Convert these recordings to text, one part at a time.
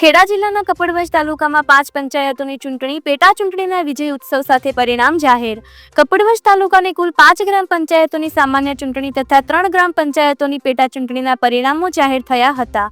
Kheda જિલ્લાના કપડવંજ તાલુકામાં પાંચ પંચાયતોની ચૂંટણી, પેટા ચૂંટણીના વિજય ઉત્સવ સાથે પરિણામ જાહેર. કપડવંજ તાલુકાની કુલ પાંચ ગ્રામ પંચાયતોની સામાન્ય ચૂંટણી તથા ત્રણ ગ્રામ પંચાયતોની પેટા ચૂંટણીના પરિણામો જાહેર થયા હતા.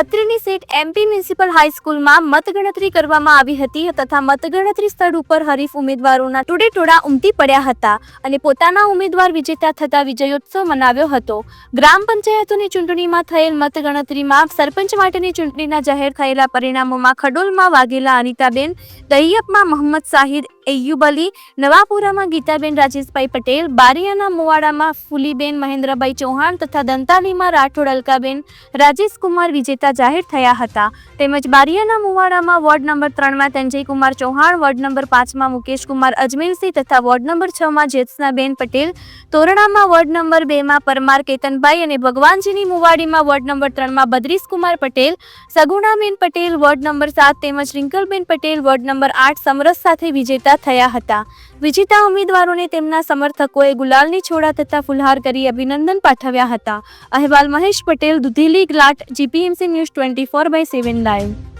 અત્રિની સીટ એમપી મ્યુનિસિપલ હાઈસ્કૂલમાં મતગણતરી કરવામાં આવી હતી તથા મતગણતરી સ્થળ ઉપર હરીફ ઉમેદવારોના ટોડે ટોળા ઉમટી પડ્યા હતા અને પોતાના ઉમેદવાર વિજેતા થતા વિજયોત્સવ મનાવ્યો હતો. ગ્રામ પંચાયતોની ચૂંટણીમાં થયેલ મતગણતરીમાં સરપંચ માટેની ચૂંટણીના જાહેર થયેલા પરિણામોમાં ખડોલમાં વાઘેલા અનિતાબેન દહીયપમાં મોહમ્મદ સાહિદ એયુબ અલી નવાપુરામાં ગીતાબેન રાજેશભાઈ પટેલ, બારિયાના મુવાડામાં ફુલીબેન મહેન્દ્રભાઈ ચૌહાણ તથા દંતાલીમાં રાઠોડ અલકાબેન, રાજેશકુમાર વિજેતા જાહેર થયા હતા. તેમજ બારિયાના મુવાડામાં વોર્ડ નંબર ત્રણમાં તંજયકુમાર ચૌહાણ, વોર્ડ નંબર પાંચમાં મુકેશકુમાર અજમેરસિંહ તથા વોર્ડ નંબર છમાં જ્યોત્સનાબેન પટેલ, તોરણામાં વોર્ડ નંબર બેમાં પરમાર કેતનભાઈ અને ભગવાનજીની મુવાડીમાં વોર્ડ નંબર ત્રણમાં બદ્રીશકુમાર પટેલ, સગુણાબેન પટેલ વોર્ડ નંબર સાત તેમજ રિંકલબેન પટેલ વોર્ડ નંબર આઠ સમરસ સાથે વિજેતા થયા હતા. વિજેતા ઉમેદવારોને તેમના સમર્થકોએ ગુલાલની છોડા તથા ફુલહાર કરી અભિનંદન પાઠવ્યા હતા. અહેવાલ Mahesh Patel, Dudheli ગ્લાટ GPMC news twenty four by seven live.